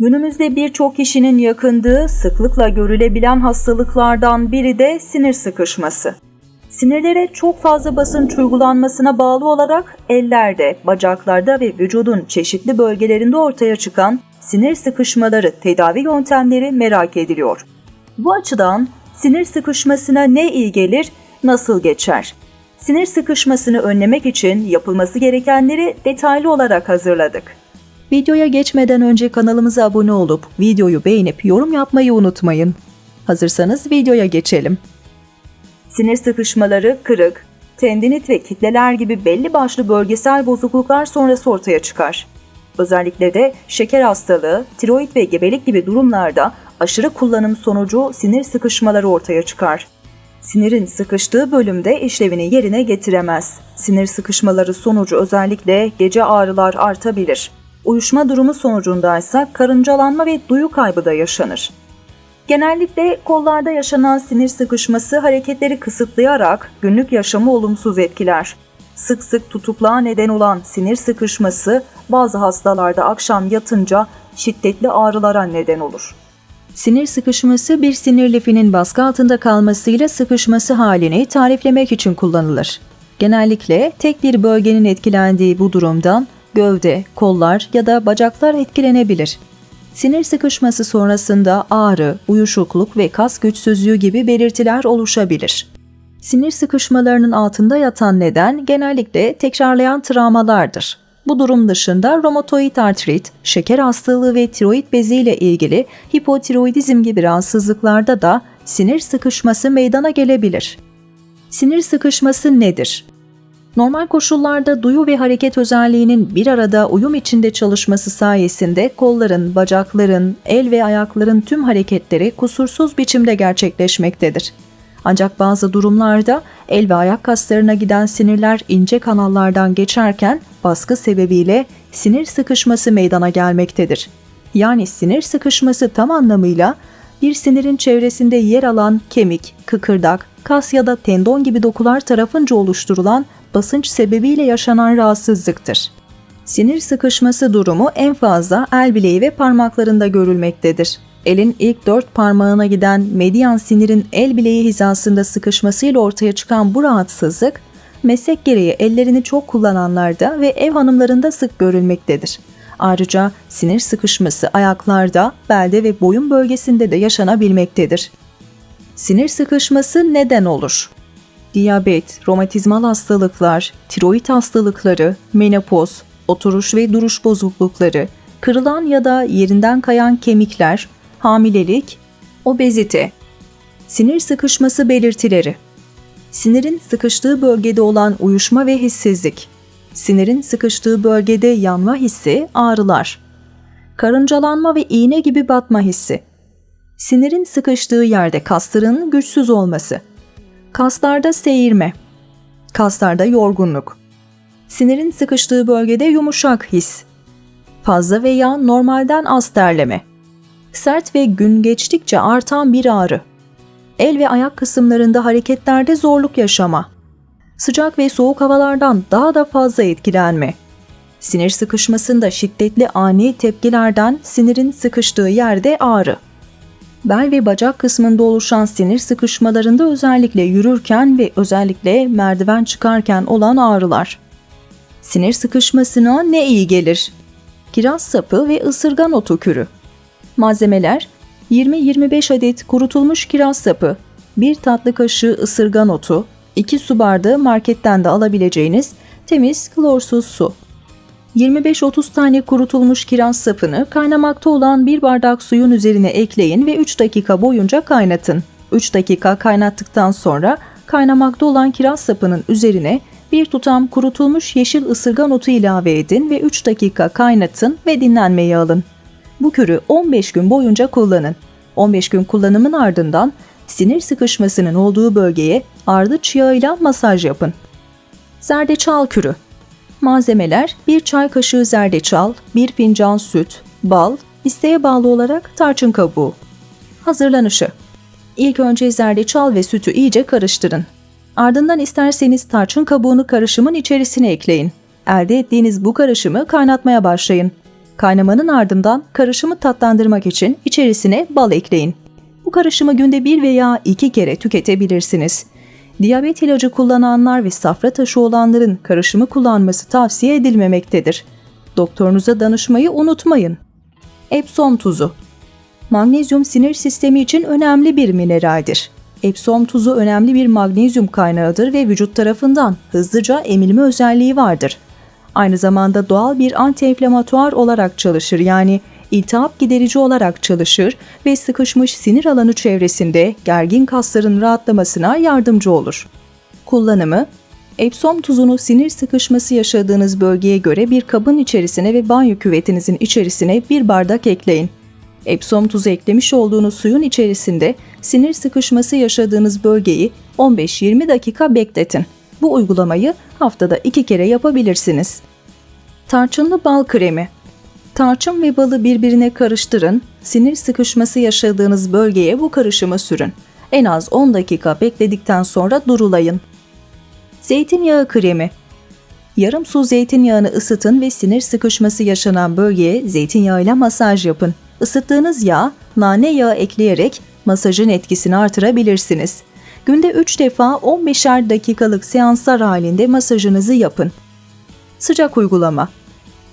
Günümüzde birçok kişinin yakındığı, sıklıkla görülebilen hastalıklardan biri de sinir sıkışması. Sinirlere çok fazla basınç uygulanmasına bağlı olarak ellerde, bacaklarda ve vücudun çeşitli bölgelerinde ortaya çıkan sinir sıkışmaları tedavi yöntemleri merak ediliyor. Bu açıdan sinir sıkışmasına ne iyi gelir, nasıl geçer? Sinir sıkışmasını önlemek için yapılması gerekenleri detaylı olarak hazırladık. Videoya geçmeden önce kanalımıza abone olup videoyu beğenip yorum yapmayı unutmayın. Hazırsanız videoya geçelim. Sinir sıkışmaları kırık, tendinit ve kitleler gibi belli başlı bölgesel bozukluklar sonrası ortaya çıkar. Özellikle de şeker hastalığı, tiroid ve gebelik gibi durumlarda aşırı kullanım sonucu sinir sıkışmaları ortaya çıkar. Sinirin sıkıştığı bölümde işlevini yerine getiremez. Sinir sıkışmaları sonucu özellikle gece ağrılar artabilir. Uyuşma durumu sonucunda ise karıncalanma ve duyu kaybı da yaşanır. Genellikle kollarda yaşanan sinir sıkışması hareketleri kısıtlayarak günlük yaşamı olumsuz etkiler. Sık sık tutukluğa neden olan sinir sıkışması bazı hastalarda akşam yatınca şiddetli ağrılara neden olur. Sinir sıkışması bir sinir lifinin baskı altında kalmasıyla sıkışması halini tariflemek için kullanılır. Genellikle tek bir bölgenin etkilendiği bu durumdan gövde, kollar ya da bacaklar etkilenebilir. Sinir sıkışması sonrasında ağrı, uyuşukluk ve kas güçsüzlüğü gibi belirtiler oluşabilir. Sinir sıkışmalarının altında yatan neden genellikle tekrarlayan travmalardır. Bu durum dışında romatoid artrit, şeker hastalığı ve tiroid bezi ile ilgili hipotiroidizm gibi rahatsızlıklarda da sinir sıkışması meydana gelebilir. Sinir sıkışması nedir? Normal koşullarda duyu ve hareket özelliğinin bir arada uyum içinde çalışması sayesinde kolların, bacakların, el ve ayakların tüm hareketleri kusursuz biçimde gerçekleşmektedir. Ancak bazı durumlarda el ve ayak kaslarına giden sinirler ince kanallardan geçerken baskı sebebiyle sinir sıkışması meydana gelmektedir. Yani sinir sıkışması tam anlamıyla bir sinirin çevresinde yer alan kemik, kıkırdak, kas ya da tendon gibi dokular tarafınca oluşturulan basınç sebebiyle yaşanan rahatsızlıktır. Sinir sıkışması durumu en fazla el bileği ve parmaklarında görülmektedir. Elin ilk dört parmağına giden medyan sinirin el bileği hizasında sıkışmasıyla ortaya çıkan bu rahatsızlık, meslek gereği ellerini çok kullananlarda ve ev hanımlarında sık görülmektedir. Ayrıca sinir sıkışması ayaklarda, belde ve boyun bölgesinde de yaşanabilmektedir. Sinir sıkışması neden olur? Diyabet, romatizmal hastalıklar, tiroid hastalıkları, menopoz, oturuş ve duruş bozuklukları, kırılan ya da yerinden kayan kemikler, hamilelik, obezite, sinir sıkışması belirtileri, sinirin sıkıştığı bölgede olan uyuşma ve hissizlik, sinirin sıkıştığı bölgede yanma hissi, ağrılar, karıncalanma ve iğne gibi batma hissi, sinirin sıkıştığı yerde kasların güçsüz olması, kaslarda seyirme, kaslarda yorgunluk, sinirin sıkıştığı bölgede yumuşak his, fazla veya normalden az terleme, sert ve gün geçtikçe artan bir ağrı, el ve ayak kısımlarında hareketlerde zorluk yaşama, sıcak ve soğuk havalardan daha da fazla etkilenme, sinir sıkışmasında şiddetli ani tepkilerden sinirin sıkıştığı yerde ağrı, bel ve bacak kısmında oluşan sinir sıkışmalarında özellikle yürürken ve özellikle merdiven çıkarken olan ağrılar. Sinir sıkışmasına ne iyi gelir? Kiraz sapı ve ısırgan otu kürü. Malzemeler 20-25 adet kurutulmuş kiraz sapı, 1 tatlı kaşığı ısırgan otu, 2 su bardağı marketten de alabileceğiniz temiz klorsuz su. 25-30 tane kurutulmuş kiraz sapını kaynamakta olan bir bardak suyun üzerine ekleyin ve 3 dakika boyunca kaynatın. 3 dakika kaynattıktan sonra kaynamakta olan kiraz sapının üzerine bir tutam kurutulmuş yeşil ısırgan otu ilave edin ve 3 dakika kaynatın ve dinlenmeye alın. Bu kürü 15 gün boyunca kullanın. 15 gün kullanımın ardından sinir sıkışmasının olduğu bölgeye ardıç yağıyla masaj yapın. Zerdeçal kürü Malzemeler 1 çay kaşığı zerdeçal, 1 fincan süt, bal, isteğe bağlı olarak tarçın kabuğu. Hazırlanışı İlk önce zerdeçal ve sütü iyice karıştırın. Ardından isterseniz tarçın kabuğunu karışımın içerisine ekleyin. Elde ettiğiniz bu karışımı kaynatmaya başlayın. Kaynamanın ardından karışımı tatlandırmak için içerisine bal ekleyin. Bu karışımı günde bir veya iki kere tüketebilirsiniz. Diyabet ilacı kullananlar ve safra taşı olanların karışımı kullanması tavsiye edilmemektedir. Doktorunuza danışmayı unutmayın. Epsom tuzu Magnezyum sinir sistemi için önemli bir mineraldir. Epsom tuzu önemli bir magnezyum kaynağıdır ve vücut tarafından hızlıca emilme özelliği vardır. Aynı zamanda doğal bir antiinflamatuar olarak çalışır yani iltihap giderici olarak çalışır ve sıkışmış sinir alanı çevresinde gergin kasların rahatlamasına yardımcı olur. Kullanımı Epsom tuzunu sinir sıkışması yaşadığınız bölgeye göre bir kabın içerisine ve banyo küvetinizin içerisine bir bardak ekleyin. Epsom tuzu eklemiş olduğunuz suyun içerisinde sinir sıkışması yaşadığınız bölgeyi 15-20 dakika bekletin. Bu uygulamayı haftada iki kere yapabilirsiniz. Tarçınlı bal kremi Tarçın ve balı birbirine karıştırın, sinir sıkışması yaşadığınız bölgeye bu karışımı sürün. En az 10 dakika bekledikten sonra durulayın. Zeytinyağı kremi Yarım su zeytinyağını ısıtın ve sinir sıkışması yaşanan bölgeye zeytinyağıyla masaj yapın. Isıttığınız yağ, nane yağı ekleyerek masajın etkisini artırabilirsiniz. Günde 3 defa 15'er dakikalık seanslar halinde masajınızı yapın. Sıcak uygulama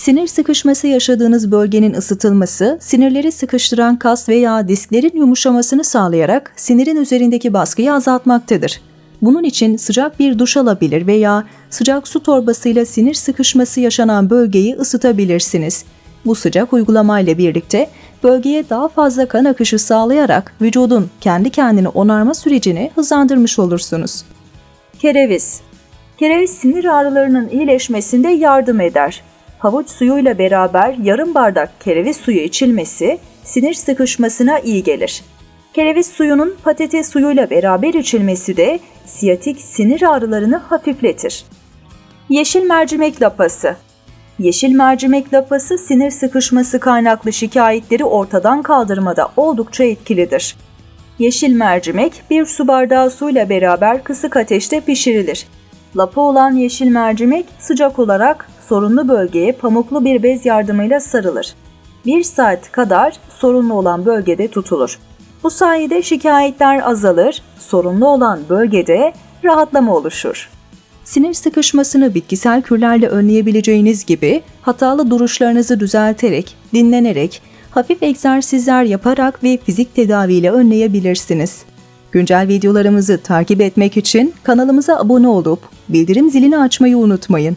Sinir sıkışması yaşadığınız bölgenin ısıtılması, sinirleri sıkıştıran kas veya disklerin yumuşamasını sağlayarak sinirin üzerindeki baskıyı azaltmaktadır. Bunun için sıcak bir duş alabilir veya sıcak su torbasıyla sinir sıkışması yaşanan bölgeyi ısıtabilirsiniz. Bu sıcak uygulamayla birlikte bölgeye daha fazla kan akışı sağlayarak vücudun kendi kendini onarma sürecini hızlandırmış olursunuz. Kereviz Kereviz sinir ağrılarının iyileşmesinde yardım eder. Havuç suyuyla beraber yarım bardak kereviz suyu içilmesi sinir sıkışmasına iyi gelir. Kereviz suyunun patates suyuyla beraber içilmesi de siyatik sinir ağrılarını hafifletir. Yeşil mercimek lapası Yeşil mercimek lapası sinir sıkışması kaynaklı şikayetleri ortadan kaldırmada oldukça etkilidir. Yeşil mercimek bir su bardağı suyla beraber kısık ateşte pişirilir. Lapa olan yeşil mercimek sıcak olarak sorunlu bölgeye pamuklu bir bez yardımıyla sarılır. Bir saat kadar sorunlu olan bölgede tutulur. Bu sayede şikayetler azalır, sorunlu olan bölgede rahatlama oluşur. Sinir sıkışmasını bitkisel kürlerle önleyebileceğiniz gibi hatalı duruşlarınızı düzelterek, dinlenerek, hafif egzersizler yaparak ve fizik tedaviyle önleyebilirsiniz. Güncel videolarımızı takip etmek için kanalımıza abone olup bildirim zilini açmayı unutmayın.